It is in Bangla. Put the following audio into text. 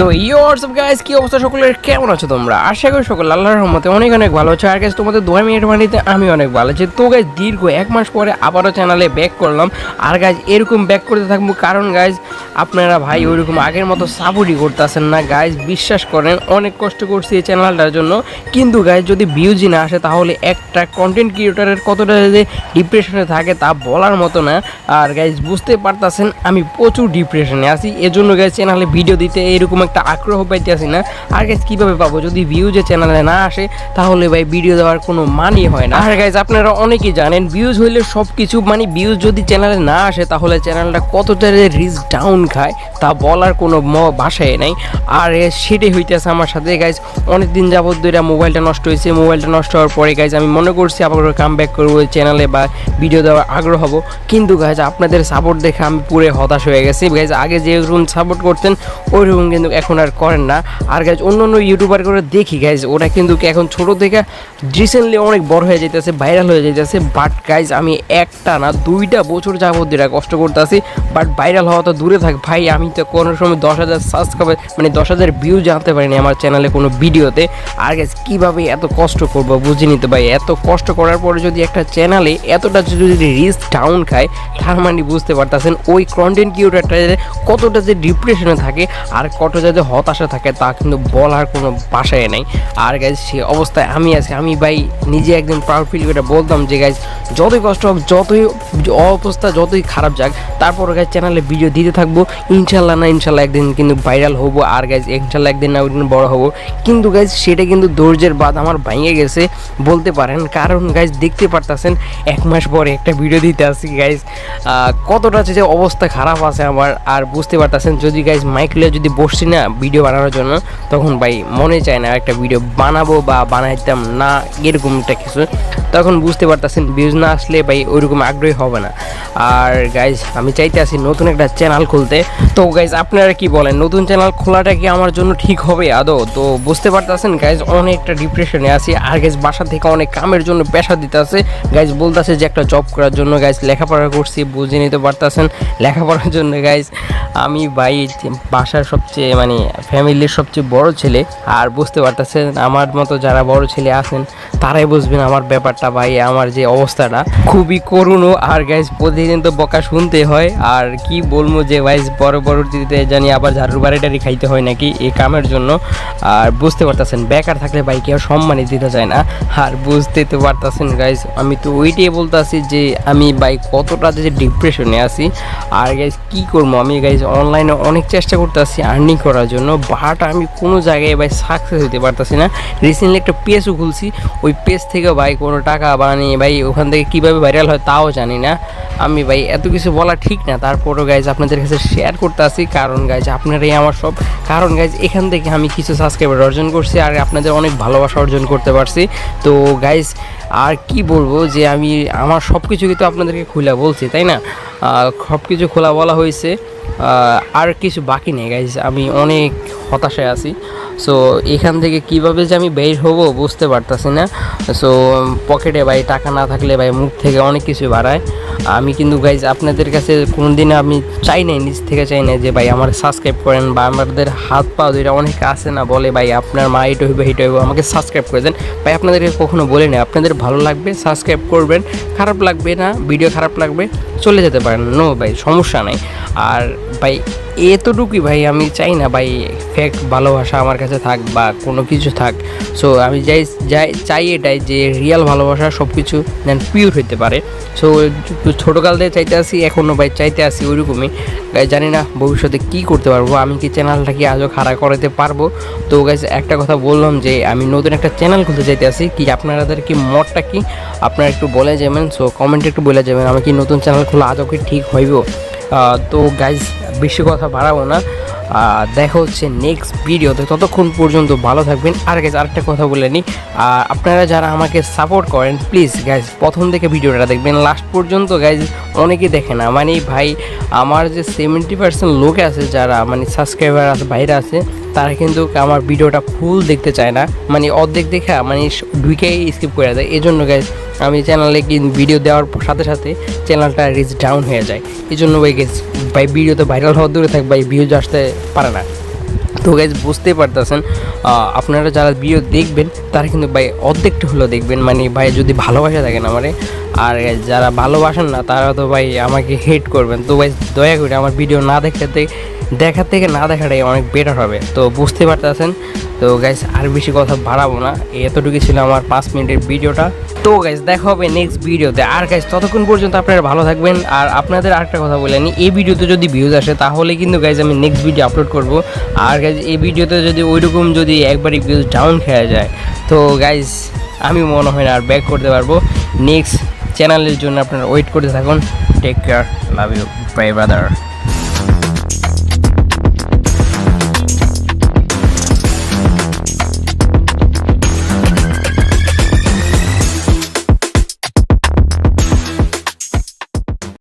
সো ইয়োর্স গাইস কি অবস্থা সকলের? কেমন আছো তোমরা? আশা করি সকল আল্লাহর রহমতে অনেক অনেক ভালো আছো। আর গাইস তোমাদের দোয়া মিনিট মানিতে আমি অনেক ভালো আছি। তো গাইস দীর্ঘ এক মাস পরে আবারও চ্যানেলে ব্যাক করলাম। আর গাইস এরকম ব্যাক করতে থাকব। কারণ গাইজ আপনারা ভাই ওইরকম আগের মতো সাপোর্টই করতেছেন না গাইজ বিশ্বাস করেন, অনেক কষ্ট করছি এই চ্যানেলটার জন্য। কিন্তু গাইজ যদি ভিউজই না আসে, তাহলে একটা কন্টেন্ট ক্রিয়েটারের কতটা যে ডিপ্রেশনে থাকে তা বলার মতো না। আর গাইজ বুঝতে পারতাছেন, আমি প্রচুর ডিপ্রেশনে আছি। এজন্য গাইজ চ্যানেলে ভিডিও দিতে এরকম একটা আগ্রহ পাইতেছি না। আর গাইজ কীভাবে পাবো? যদি ভিউজে চ্যানেলে না আসে, তাহলে ভাই ভিডিও দেওয়ার কোনো মানই হয় না। আর গাইজ আপনারা অনেকেই জানেন ভিউজ হইলে সব কিছু মানে ভিউজ যদি চ্যানেলে না আসে, তাহলে চ্যানেলটা কতটা রিচ ডাউন খায়, তা বলার কোনো ভাষাই নাই। আর সেটাই হইতেছে আমার সাথে গাইজ অনেক দিন যাবত ধরে মোবাইলটা নষ্ট হয়েছে মোবাইলটা নষ্ট হওয়ার পরে গাইজ আমি মনে করছি আবার কাম ব্যাক করব চ্যানেলে বা ভিডিও দেওয়ার আগ্রহ হব। কিন্তু গাইজ আপনাদের সাপোর্ট দেখে আমি পুরো হতাশ হয়ে গেছি। গাইজ আগে যেরকম সাপোর্ট করতেন ওইরকম কিন্তু এখন আর করেন না। আর গাইজ অন্য অন্য ইউটিউবার করে দেখি গাইজ ওরা কিন্তু এখন ছোট থেকে রিসেন্টলি অনেক বড় হয়ে যাইতেছে ভাইরাল হয়ে যাইতেছে। বাট গাইজ আমি একটা না, দুইটা বছর যাবত ধরে কষ্ট করতেছি। বাট ভাইরাল হওয়া তো দূরে থাক ভাই, আমি তো কোনো সময় দশ হাজার সাবস্ক্রাইবার মানে দশ হাজার ভিউ জানতে পারিনি আমার চ্যানেলে কোনো ভিডিওতে। আর গাইজ কীভাবে এত কষ্ট করব বুঝে নিতে ভাই? এত কষ্ট করার পরে যদি একটা চ্যানেলে এতটা যদি রিচ ডাউন খায়, তার মানে বুঝতে পারতেছেন ওই কন্টেন্ট ক্রিয়েটারটা যে কতটা যে ডিপ্রেশনে থাকে আর কতটা যে হতাশা থাকে, তা কিন্তু বলার কোনো ভাষায় নেই। আর গাইজ সে অবস্থায় আমি আছি। আমি ভাই নিজে একদিন প্রাউড ফিল করে বলতাম যে গাইজ যতই কষ্ট হোক, যতই অবস্থা, যতই খারাপ যাক তারপর গাইজ চ্যানেলে ভিডিও দিতে থাকব ইনশাল্লাহ না, ইনশাল্লাহ একদিন কিন্তু ভাইরাল হব। আর গাইজ ইনশাল্লাহ একদিন না একদিন বড় হব। কিন্তু গাইজ সেটা কিন্তু ধৈর্যের বাদ আমার ভেঙে গেছে, বলতে পারেন। কারণ গাইজ দেখতে পারতেছেন, এক মাস পরে একটা ভিডিও দিতে আসি গাইজ কতটা যে অবস্থা খারাপ আছে আমার, আর বুঝতে পারতেছেন, যদি গাইজ মাইক লিয়ে যদি বসছি না ভিডিও বানানোর জন্য, তখন ভাই মনে চায় না একটা ভিডিও বানাবো বা বানাইতাম না, এরকমটা কিছু। তখন বুঝতে পারতেছেন ভিউজ না আসলে ভাই ওইরকম আগ্রহী হবে না। আর গাইজ আমি চাইতে আছি নতুন একটা চ্যানেল খুলতে। তো গাইজ আপনারা কি বলেন? নতুন চ্যানেল খোলাটা কি আমার জন্য ঠিক হবে আদৌ? তো বুঝতে পারতেছেন গাইজ অনেকটা ডিপ্রেশনে আছি। আর গাইজ বাসা থেকে অনেক কামের জন্য পেশা দিতে আছে। গাইজ বলতেছে যে একটা জব করার জন্য গাইজ লেখাপড়া করছি, বুঝে নিতে পারতেছেন। লেখাপড়ার জন্য গাইজ আমি ভাই বাসার সবচেয়ে মানে ফ্যামিলির সবচেয়ে বড় ছেলে। আর বুঝতে পারতেছেন, আমার মতো যারা বড় ছেলে আছেন, তারাই বুঝবেন আমার ব্যাপারটা ভাই, আমার যে অবস্থাটা। খুবই করুণ। আর গাইজ প্রতিদিন তো বকা শুনতে হয়। আর কি বলব যে ভাইজ বড় পরবর্তীতে জানি আবার ঝাড়ু বাড়িটারি খাইতে হয় নাকি এই কামের জন্য। আর বুঝতে পারতেছেন, বেকার থাকলে ভাই কেউ সম্মানই দিতে চায় না। আর বুঝতে তো পারতেছেন গাইজ আমি তো ওইটাই বলতেছি যে আমি বাইক কতটা যে ডিপ্রেশনে আছি। আর গাইজ কি করব? আমি গাইজ অনলাইনে অনেক চেষ্টা করতেছি আর্নিং করার জন্য বাট আমি কোনো জায়গায় ভাই সাকসেস হতে পারতেছি না। রিসেন্টলি একটা পেজও খুলছি, ওই পেজ থেকে ভাই কোনো টাকা বানিয়ে ভাই ওখান থেকে কীভাবে ভাইরাল হয় তাও জানি না। আমি ভাই এত কিছু বলা ঠিক না, তারপরও গাইজ আপনাদের কাছে শেয়ার করতে আসি কারণ গাইজ আপনারাই আমার সব কারণ গাইজ এখান থেকে আমি কিছু সাবস্ক্রাইবার অর্জন করছি আর আপনাদের অনেক ভালোবাসা অর্জন করতে পারছি। তো গাইজ আর কি বলব যে আমি আমার সব কিছু কিন্তু আপনাদেরকে খোলা বলছি, তাই না? সব কিছু খোলা বলা হয়েছে। আর কিছু বাকি নেই গাইজ আমি অনেক হতাশায় আছি। সো এখান থেকে কীভাবে যে আমি বের হব বুঝতে পারতাছি না। সো পকেটে ভাই টাকা না থাকলে ভাই মুখ থেকে অনেক কিছু বাড়ায়। আমি কিন্তু গাইজ আপনাদের কাছে কোনো দিন আমি চাই নাই, নিজ থেকে চাই নাই যে ভাই আমার সাবস্ক্রাইব করেন বা আমাদের হাত পা দুইটা অনেকে আসে না বলে ভাই আপনার মা এটা হইবে এটা হইব, আমাকে সাবস্ক্রাইব করে দেন। ভাই আপনাদেরকে কখনো বলে না আপনাদের ভালো লাগবে সাবস্ক্রাইব করবেন, খারাপ লাগবে না ভিডিও খারাপ লাগবে, চলে যেতে পারেন। নো ভাই, সমস্যা নাই। আর ভাই এতটুকুই ভাই, আমি চাই না ভাই ফেক ভালোবাসা আমার কাছে থাক বা কোনো কিছু থাক। সো আমি যাই যাই, চাই এটাই যে রিয়াল ভালোবাসা সব কিছু যেন পিওর হইতে পারে। সো ছোটোকাল থেকে চাইতে আসি এখনও ভাই চাইতে আসি ওইরকমই। জানি না ভবিষ্যতে কি করতে পারব, আমি কি চ্যানেলটা কি আজও খাড়া করাতে পারব? তো গাইজ একটা কথা বললাম যে আমি নতুন একটা চ্যানেল খুলতে চাইতে আসি, কি আপনাদের কি মতটা কি? আপনারা একটু বলে যাবেন সো কমেন্টে একটু বলে যাবেন, আমি কি নতুন চ্যানেল খোলা আজও কি ঠিক হইব? তো গাইজ বেশি কথা বাড়াবো না। দেখা হচ্ছে নেক্সট ভিডিওতে ততক্ষণ পর্যন্ত ভালো থাকবেন। আর গাইজ আরেকটা কথা বলে নিই। আহ, আপনারা যারা আমাকে সাপোর্ট করেন প্লিজ গাইজ প্রথম থেকে ভিডিওটা দেখবেন। লাস্ট পর্যন্ত গাইজ অনেকেই দেখে না। মানে ভাই আমার যে সেভেন্টি পার্সেন্ট লোক আছে যারা মানে সাবস্ক্রাইবার আছে বাইরে আছে তারা কিন্তু আমার ভিডিওটা ফুল দেখতে চায় না। মানে অর্ধেক দেখা মানে ঢুকেই স্কিপ করে দেয়। জন্য গাইজ আমি চ্যানেলে ভিডিও দেওয়ার সাথে সাথে চ্যানেলটা রিচ ডাউন হয়ে যায়। এই জন্য ভাই গেছ ভাই ভিডিওতে ভাইরাল হওয়ার দূরে থাক, ভাই ভিউজ আসতে পারে না। তো গাইজ বুঝতেই পারতেছেন আপনারা যারা ভিডিও দেখবেন, তারা কিন্তু ভাই অর্ধেকটা হলেও দেখবেন। মানে ভাই যদি ভালোবাসা থাকেন আমারে, আর যারা ভালোবাসেন না, তারা তো ভাই আমাকে হেট করবেন। তো ভাই দয়া করে আমার ভিডিও না দেখাতে দেখার থেকে না দেখাটাই অনেক বেটার হবে। তো বুঝতে পারতেছেন? তো গাইজ আর বেশি কথা বাড়াবো না। এতটুকু ছিল আমার পাঁচ মিনিটের ভিডিওটা। তো গাইজ দেখা হবে নেক্সট ভিডিওতে। আর গাইজ ততক্ষণ পর্যন্ত আপনারা ভালো থাকবেন। আর আপনাদের আরেকটা কথা বলে নিই এই ভিডিওতে যদি ভিউজ আসে, তাহলে কিন্তু গাইজ আমি নেক্সট ভিডিও আপলোড করব। আর গাইজ এই ভিডিওতে যদি ওইরকম যদি একবারই ভিউজ ডাউন খেয়ে যায়, তো গাইজ আমি মনে হয় না আর ব্যাক করতে পারব। নেক্সট চ্যানেলের জন্য আপনারা ওয়েট করতে থাকুন। Take care love you bye brother